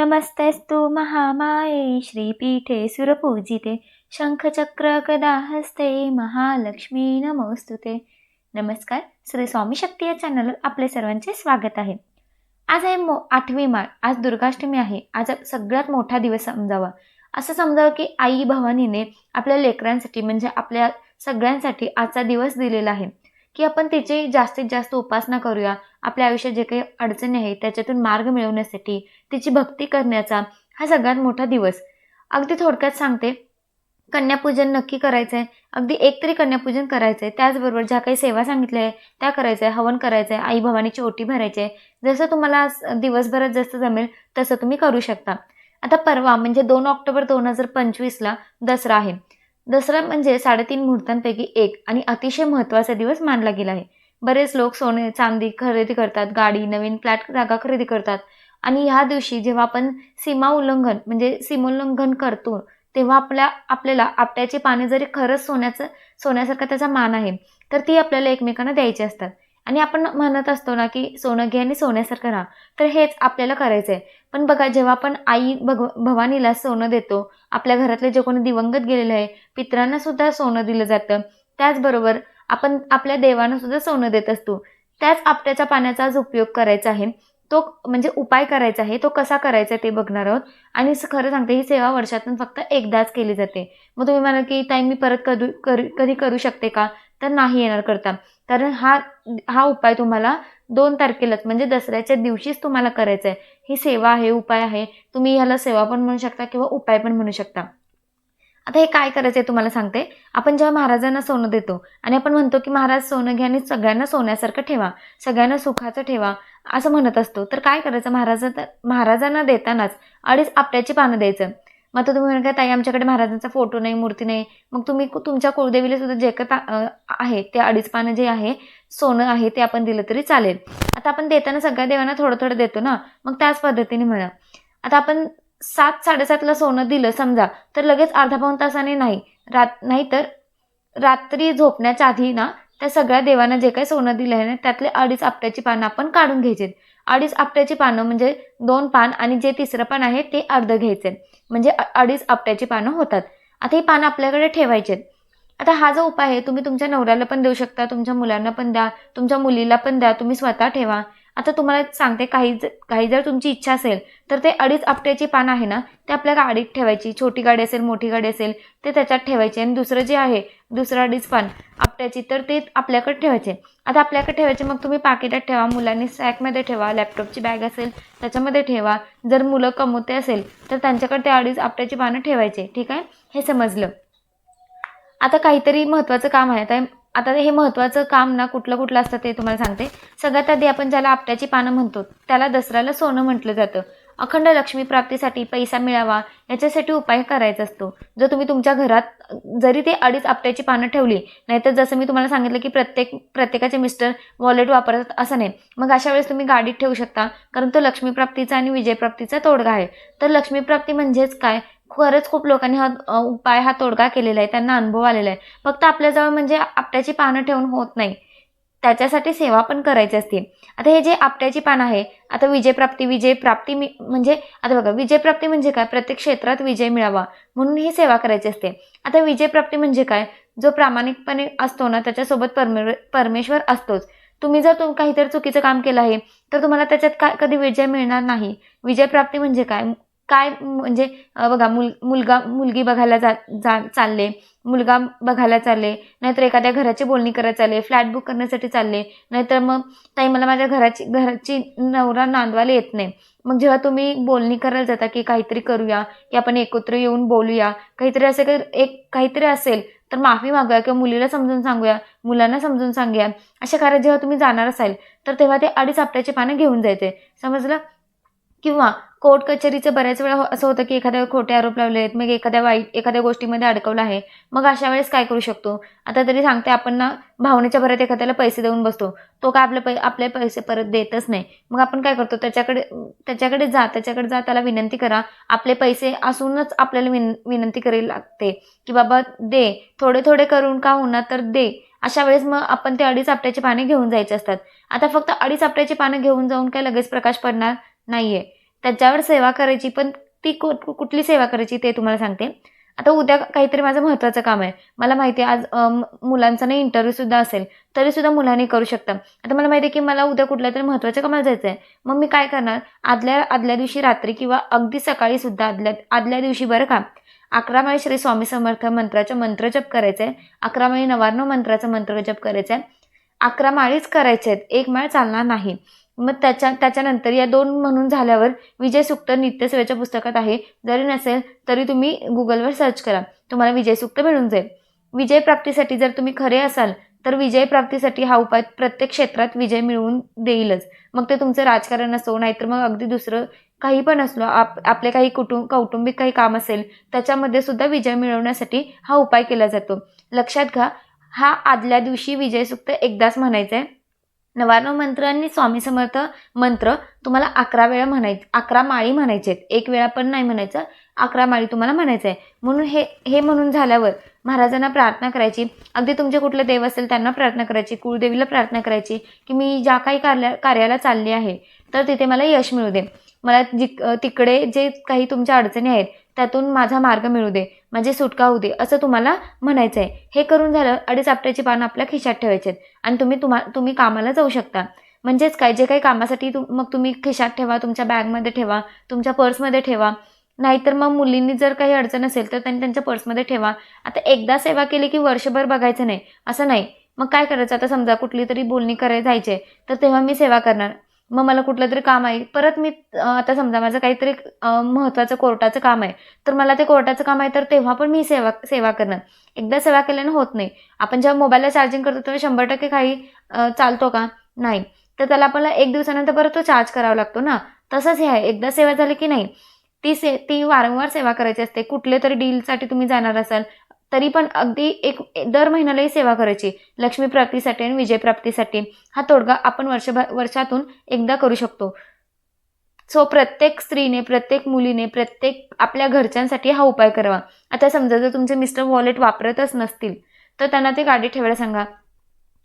नमस्तस्तु महामाये श्रीपीठे सुरपूजिते शंखचक्र महालक्ष्मी नमोस्तु ते नमस्कार श्री स्वामी शक्ती या चॅनलवर आपले सर्वांचे स्वागत आहे. आज आहे मो आठवी माळ आज दुर्गाष्टमी आहे. आज सगळ्यात मोठा दिवस समजावा. असं समजावं की आई भवानीने आपल्या लेकरांसाठी म्हणजे आपल्या सगळ्यांसाठी आजचा दिवस दिलेला आहे. की आपण तिची जास्तीत जास्त उपासना करूया. आपल्या आयुष्यात जे काही अडचणी आहेत त्याच्यातून मार्ग मिळवण्यासाठी तिची भक्ती करण्याचा हा सगळ्यात मोठा दिवस. अगदी थोडक्यात सांगते कन्यापूजन नक्की करायचं आहे अगदी एक तरी कन्यापूजन करायचं आहे त्याचबरोबर ज्या काही सेवा सांगितल्या आहे त्या करायचं आहे हवन करायचं आहे आई भवानीची ओटी भरायची आहे जसं तुम्हाला दिवसभरात जसं जमेल तसं तुम्ही करू शकता. आता परवा म्हणजे दोन ऑक्टोबर दोन हजार पंचवीसला दसरा आहे. दसरा म्हणजे साडेतीन मुहूर्तांपैकी एक आणि अतिशय महत्त्वाचा दिवस मानला गेला आहे. बरेच लोक सोने चांदी खरेदी करतात गाडी नवीन फ्लॅट जागा खरेदी करतात. आणि ह्या दिवशी जेव्हा आपण सीमा उल्लंघन म्हणजे सीमोल्लंघन करतो तेव्हा आपल्या आपल्याला आपट्याची पाने जरी खरंच सोन्याचं सोन्यासारखा त्याचा मान आहे तर ती आपल्याला एकमेकांना द्यायची असतात. आणि आपण म्हणत असतो ना की सोनं घे आणि सोन्यासारखं राहा. तर हेच आपल्याला करायचं आहे पण बघा जेव्हा आपण आई भगव भवानीला सोनं देतो आपल्या घरातले जे कोणी दिवंगत गेलेले आहे पित्रांना सुद्धा सोनं दिलं जातं. त्याचबरोबर आपण आपल्या देवांना सुद्धा सोनं देत असतो. त्याच आपट्याच्या पाण्याचा आज उपयोग करायचा आहे. तो म्हणजे उपाय करायचा आहे. तो कसा करायचा ते बघणार आहोत. आणि खरं सांगते ही सेवा वर्षातून फक्त एकदाच केली जाते. मग तुम्ही म्हणाल की ताई मी परत कधी करू कधी करू शकते का? तर नाही येणार करता. कारण हा हा उपाय तुम्हाला दोन तारखेलाच म्हणजे दसऱ्याच्या दिवशीच तुम्हाला करायचा आहे ही सेवा आहे उपाय आहे. तुम्ही ह्याला सेवा पण म्हणू शकता किंवा उपाय पण म्हणू शकता. आता हे काय करायचं आहे तुम्हाला सांगते. आपण जेव्हा महाराजांना सोनं देतो आणि आपण म्हणतो की महाराज सोनं घ्या आणि सगळ्यांना सोन्यासारखं ठेवा सगळ्यांना सुखाचं ठेवा असं म्हणत असतो तर काय करायचं? महाराजा महाराजांना देतानाच अडीच आपट्याची पानं द्यायचं. मग आता तुम्ही म्हणा ताई आमच्याकडे महाराजांचा फोटो नाही मूर्ती नाही. मग तुम्ही तुमच्या कुळदेवीला सुद्धा जे काही आहे ते अडीच पानं जे आहे सोनं आहे ते आपण दिलं तरी चालेल. आता आपण देताना सगळ्या देवांना थोडं थोडं देतो ना? मग त्याच पद्धतीने म्हणा. आता आपण सात साडेसातला सोनं दिलं समजा तर लगेच अर्धा पाऊन तासाने नाही. रात नाही तर रात्री झोपण्याच्या आधी ना त्या सगळ्या देवांना जे काही सोनं दिलं आहे ना त्यातले अडीच आपट्याची पानं आपण काढून घ्यायचे अडीच आपट्याची पानं म्हणजे दोन पान आणि जे तिसरं पान आहे ते अर्ध घ्यायचे. म्हणजे अडीच आपट्याची पानं होतात. आता ही पानं आपल्याकडे ठेवायचे आता हा जो उपाय आहे तुम्ही तुमच्या नवऱ्याला पण देऊ शकता तुमच्या मुलांना पण द्या तुमच्या मुलीला पण द्या तुम्ही स्वतः ठेवा. आता तुम्हाला सांगते काही काही जर तुमची इच्छा असेल तर ते अडीच आपट्याची पान आहे ना ते आपल्या गाडीत ठेवायची. छोटी गाडी असेल मोठी गाडी असेल ते त्याच्यात ठेवायचे. आणि दुसरं जे आहे दुसरं अडीच पान आपट्याची तर ते आपल्याकडे ठेवायचे. आता आपल्याकडे ठेवायचे मग तुम्ही पाकिटात ठेवा मुलांनी सॅकमध्ये ठेवा लॅपटॉपची बॅग असेल त्याच्यामध्ये ठेवा. जर मुलं कमवते असेल तर त्यांच्याकडे ते अडीच आपट्याची पानं ठेवायचे. ठीक आहे? हे समजलं. आता काहीतरी महत्त्वाचं काम आहे. आता आता हे महत्त्वाचं काम ना कुठलं कुठलं असतं ते तुम्हाला सांगते. सगळ्यात आधी आपण ज्याला आपट्याची पानं म्हणतो त्याला दसऱ्याला सोनं म्हटलं जातं. अखंड लक्ष्मी प्राप्तीसाठी पैसा मिळावा याच्यासाठी उपाय करायचा असतो. जर तुम्ही तुमच्या घरात जरी ते अडीच आपट्याची पानं ठेवली नाहीतर जसं मी तुम्हाला सांगितलं की प्रत्येक प्रत्येकाचे मिस्टर वॉलेट वापरतात असं नाही. मग अशा वेळेस तुम्ही गाडीत ठेवू शकता कारण तो लक्ष्मीप्राप्तीचा आणि विजयप्राप्तीचा तोडगा आहे. तर लक्ष्मीप्राप्ती म्हणजेच काय? खरंच खूप लोकांनी हा उपाय हा तोडगा केलेला आहे त्यांना अनुभव आलेला आहे. फक्त आपल्याजवळ म्हणजे आपट्याची पानं ठेवून होत नाही. त्याच्यासाठी सेवा पण करायची असते. आता हे जे आपट्याची पान आहे आता विजयप्राप्ती विजयप्राप्ती मी म्हणजे आता बघा विजयप्राप्ती म्हणजे काय? प्रत्येक क्षेत्रात विजय मिळावा म्हणून ही सेवा करायची असते. आता विजयप्राप्ती म्हणजे काय? जो प्रामाणिकपणे असतो ना त्याच्यासोबत परमे परमेश्वर असतोच. तुम्ही जर तुम काहीतरी चुकीचं काम केलं आहे तर तुम्हाला त्याच्यात काय कधी विजय मिळणार नाही. विजयप्राप्ती म्हणजे काय? काय म्हणजे बघा मुल मुलगा मुलगी बघायला जा जा चालले मुलगा बघायला चालले नाहीतर एखाद्या घराची बोलणी करायला चालले फ्लॅट बुक करण्यासाठी चालले नाहीतर मग ताई मला माझ्या घराची घराची नवरा नांदवायला येत नाही. मग जेव्हा तुम्ही बोलणी करायला जाता की काहीतरी करूया की आपण एकत्र येऊन बोलूया काहीतरी असं काही एक काहीतरी असेल तर माफी मागूया किंवा मुलीला समजून सांगूया मुलांना समजून सांगूया. अशा कार्यात जेव्हा तुम्ही जाणार असाल तर तेव्हा ते अडीच आपट्याचे पानं घेऊन जायचे. समजलं? किंवा कोर्ट कचेरीचं बऱ्याच वेळा हो- असं होतं की एखाद्या खोटे आरोप लावले आहेत मग एखाद्या वाईट एखाद्या गोष्टीमध्ये अडकवलं आहे मग अशा वेळेस काय करू शकतो? आता तरी सांगते आपण ना भावनेच्या भरात एखाद्याला पैसे देऊन बसतो तो काय आपले पै आपले पैसे परत देतच नाही. मग आपण काय करतो त्याच्याकडे त्याच्याकडे जा त्याच्याकडे जा त्याला विनंती करा. आपले पैसे असूनच आपल्याला विन विनंती करावी लागते की बाबा दे थोडे थोडे करून का होणार तर दे. अशा वेळेस मग आपण ते अडीच आपट्याची पाने घेऊन जायचे असतात. आता फक्त अडीच आपट्याची पानं घेऊन जाऊन काय लगेच प्रकाश पडणार? नाही आहे त्याच्यावर सेवा करायची पण ती कु कुठली सेवा करायची ते तुम्हाला सांगते. आता उद्या काहीतरी माझं महत्त्वाचं काम आहे. मला माहिती आहे आज मुलांचा नाही इंटरव्ह्यूसुद्धा असेल तरीसुद्धा मुलांनी करू शकता. आता मला माहिती आहे की मला उद्या कुठल्या तरी महत्त्वाच्या कामाला जायचं आहे मग मी काय करणार? आदल्या आदल्या दिवशी रात्री किंवा अगदी सकाळीसुद्धा आदल्या आदल्या दिवशी बरं का अकरा माळी श्री स्वामी समर्थ मंत्राचा मंत्रजप करायचा आहे अकरा माळी नवार्णव मंत्राचा मंत्रजप करायचा आहे अकरा माळीच करायचे आहेत एक माळ चालणार नाही. मग त्याच्या त्याच्यानंतर या दोन म्हणून झाल्यावर विजय सुक्त नित्यसेवेच्या पुस्तकात आहे. जरी नसेल तरी तुम्ही गुगलवर सर्च करा. तुम्हाला विजय सुक्त मिळून जाईल. विजय प्राप्तीसाठी जर तुम्ही खरे असाल तर विजय प्राप्तीसाठी हा उपाय प्रत्येक क्षेत्रात विजय मिळवून देईलच. मग ते तुमचं राजकारण असो नाहीतर मग अगदी दुसरं काही पण असलो आप आपले काही कुटुंब कौटुंबिक काही काम असेल त्याच्यामध्ये सुद्धा विजय मिळवण्यासाठी हा उपाय केला जातो. लक्षात घ्या हा आदल्या दिवशी विजय सुक्त एकदाच म्हणायचा आहे नवार्णव मंत्र आणि स्वामी समर्थ मंत्र तुम्हाला अकरा वेळा म्हणायचं अकरा माळी म्हणायचे आहेत एक वेळा पण नाही म्हणायचं अकरा माळी तुम्हाला म्हणायचं आहे म्हणून हे हे म्हणून झाल्यावर महाराजांना प्रार्थना करायची. अगदी तुमचे कुठलं देव असेल त्यांना प्रार्थना करायची कुळदेवीला प्रार्थना करायची की मी ज्या काही कार्या कार्याला चालली आहे तर तिथे मला यश मिळू दे. मला जिक तिकडे जे काही तुमच्या अडचणी आहेत त्यातून माझा मार्ग मिळू दे. माझी सुटका होऊ दे असं तुम्हाला म्हणायचं आहे हे करून झालं अडीच आपट्याची पानं आपल्या खिशात ठेवायचे आहेत आणि तुम्ही तुम्हा तुम्ही कामाला जाऊ शकता. म्हणजेच काय जे काही कामासाठी तुम मग तुम्ही खिशात ठेवा तुमच्या बॅगमध्ये ठेवा तुमच्या पर्समध्ये ठेवा. नाहीतर मग मुलींनी जर काही अडचण असेल तर त्यांनी त्यांच्या पर्समध्ये ठेवा. आता एकदा सेवा केली की वर्षभर बघायचं नाही असं नाही. मग काय करायचं? आता समजा कुठली तरी बोलणी करायला जायचे तर तेव्हा मी सेवा करणार. मग मला कुठलं तरी काम आहे. परत मी आता समजा माझं काहीतरी महत्त्वाचं कोर्टाचं काम आहे. तर मला ते कोर्टाचं काम आहे तर तेव्हा पण मी सेवा सेवा करणार. एकदा सेवा केल्यानं होत नाही. आपण जेव्हा मोबाईलला चार्जिंग करतो तेव्हा शंभर टक्के काही चालतो का? नाही. तर त्याला आपल्याला एक दिवसानंतर परत तो चार्ज करावा लागतो ना. तसंच हे आहे. एकदा सेवा झाली की नाही ती से ती वारंवार सेवा करायची असते. कुठले तरी डीलसाठी तुम्ही जाणार असाल. तरी पण अगदी एक दर महिन्यालाही सेवा करायची. लक्ष्मी प्राप्तीसाठी आणि विजय प्राप्तीसाठी. हा तोडगा आपण वर्षभर वर्षातून एकदा करू शकतो. सो प्रत्येक स्त्रीने प्रत्येक मुलीने प्रत्येक आपल्या घरच्यांसाठी हा उपाय करावा. आता समजा जर तुमचे मिस्टर वॉलेट वापरतच नसतील तर त्यांना ते गाडी ठेवायला सांगा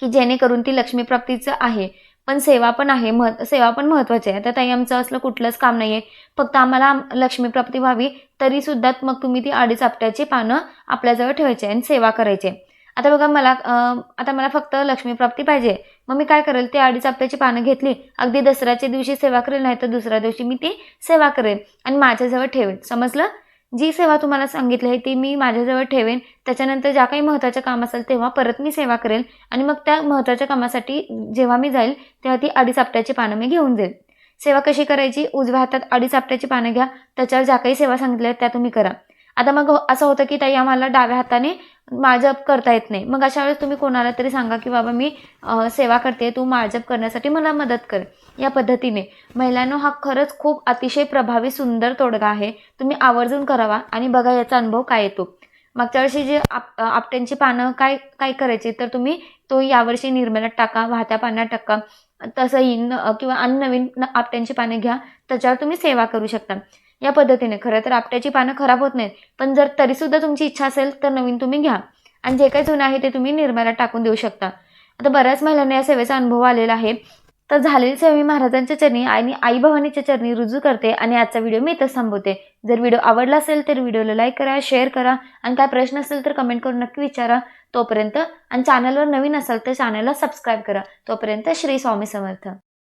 की जेणेकरून ती लक्ष्मीप्राप्तीचं आहे. पण सेवा पण आहे मह सेवा पण महत्त्वाची आहे. तर ताई आमचं असलं कुठलंच काम नाही आहे फक्त आम्हाला लक्ष्मीप्राप्ती व्हावी तरीसुद्धा मग तुम्ही ती अडीच आपट्याची पानं आपल्याजवळ ठेवायची आणि सेवा करायची. आता बघा मला आता मला फक्त लक्ष्मीप्राप्ती पाहिजे. मग मी काय करेल? ते अडीच आपट्याची पानं घेतली. अगदी दसऱ्याच्या दिवशी सेवा करेल नाही तर दुसऱ्या दिवशी मी ती सेवा करेल आणि माझ्याजवळ ठेवेल समजलं? जी सेवा तुम्हाला सांगितली आहे ती मी माझ्याजवळ ठेवेन. त्याच्यानंतर ज्या काही महत्त्वाच्या काम असेल तेव्हा परत मी सेवा करेल. आणि मग त्या महत्त्वाच्या कामासाठी जेव्हा मी जाईल तेव्हा ती अडीच आपट्याची पानं मी घेऊन जाईल. सेवा कशी करायची? उजव्या हातात अडीच आपट्याची पानं घ्या. त्याच्यावर ज्या काही सेवा सांगितल्या आहेत त्या तुम्ही करा. आता मग असं होतं की ताई आम्हाला डाव्या हाताने माळजप करता येत नाही. मग अशा वेळेस तुम्ही कोणाला तरी सांगा की बाबा मी सेवा करते तू माझप करण्यासाठी मला मदत कर. या पद्धतीने. महिलांनो हा खरंच खूप अतिशय प्रभावी सुंदर तोडगा आहे. तुम्ही आवर्जून करावा आणि बघा याचा अनुभव काय येतो. मागच्या वर्षी जे आप आपट्यांची पानं काय काय करायची तर तुम्ही तो यावर्षी निर्मलात टाका वाहत्या पाण्यात टाका. तसंही किंवा आणि नवीन आपट्यांची पाने घ्या. त्याच्यावर तुम्ही सेवा करू शकता. या पद्धतीने. खरं तर आपट्याची पानं खराब होत नाहीत. पण जर तरीसुद्धा तुमची इच्छा असेल तर नवीन तुम्ही घ्या. आणि जे काही जुनं आहे ते तुम्ही निर्मलात टाकून देऊ शकता. आता बऱ्याच महिलांना या सेवेचा अनुभव आलेला आहे. तर झालेली सेवा मी महाराजांच्या चरणी आणि आई भवानीच्या चरणी रुजू करते आणि आजचा व्हिडिओ मी इथंच थांबवते. जर व्हिडिओ आवडला असेल तर व्हिडिओला लाईक करा शेअर करा आणि काय प्रश्न असेल तर कमेंट करून नक्की विचारा. तोपर्यंत आणि चॅनलवर नवीन असाल तर चॅनलला सबस्क्राईब करा. तोपर्यंत श्री स्वामी समर्थ.